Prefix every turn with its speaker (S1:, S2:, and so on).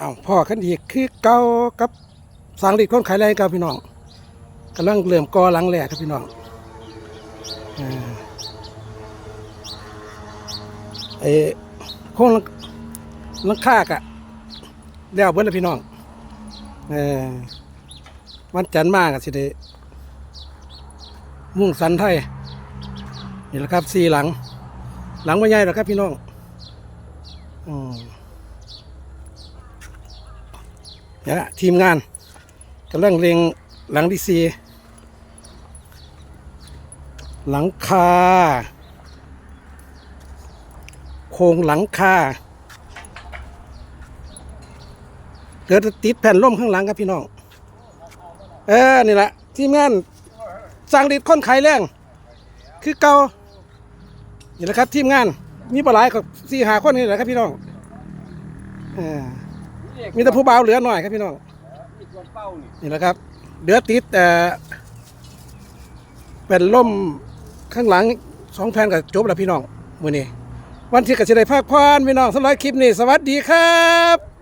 S1: อ้าวพ่อกันอีกคือเก่ากับสังลิดคนขายแรงกับพี่น้องกำลังเริ่มกอหลังแหลกครับพี่น้องไอ้โค้งลังหลังคากะแล้วเบิ้ลแล้วพี่น้องเออวันจันทร์มากสิได้มุ่งสันไทยนี่แหละครับสี่หลัง หลังไม่ใหญ่หรอกครับพี่น้องอืม เนี่ยทีมงานกำลังเรียงหลังที่สี่หลังคา โครงหลังคาเกิดติดแผ่นล่มข้างหลังครับพี่น้อง เออ นี่แหละทีมงานสร้างดิดค้นไขายแรงคือเก่านี่แหละครับทีมงานมีปลาไหลายกับสี่หาคนนี่แหละครับพี่น้องเออ มีแต่ผู้บ่าวเหลือหน่อยครับพี่น้องนี่แหละครับเหลือติดแต่เป็นล่มข้างหลังสองแผ่นกับจบแล้วพี่น้องมือนี้วันที่กสิได้พักผ่อนพี่น้องสำหรับคลิปนี้ สวัสดีครับ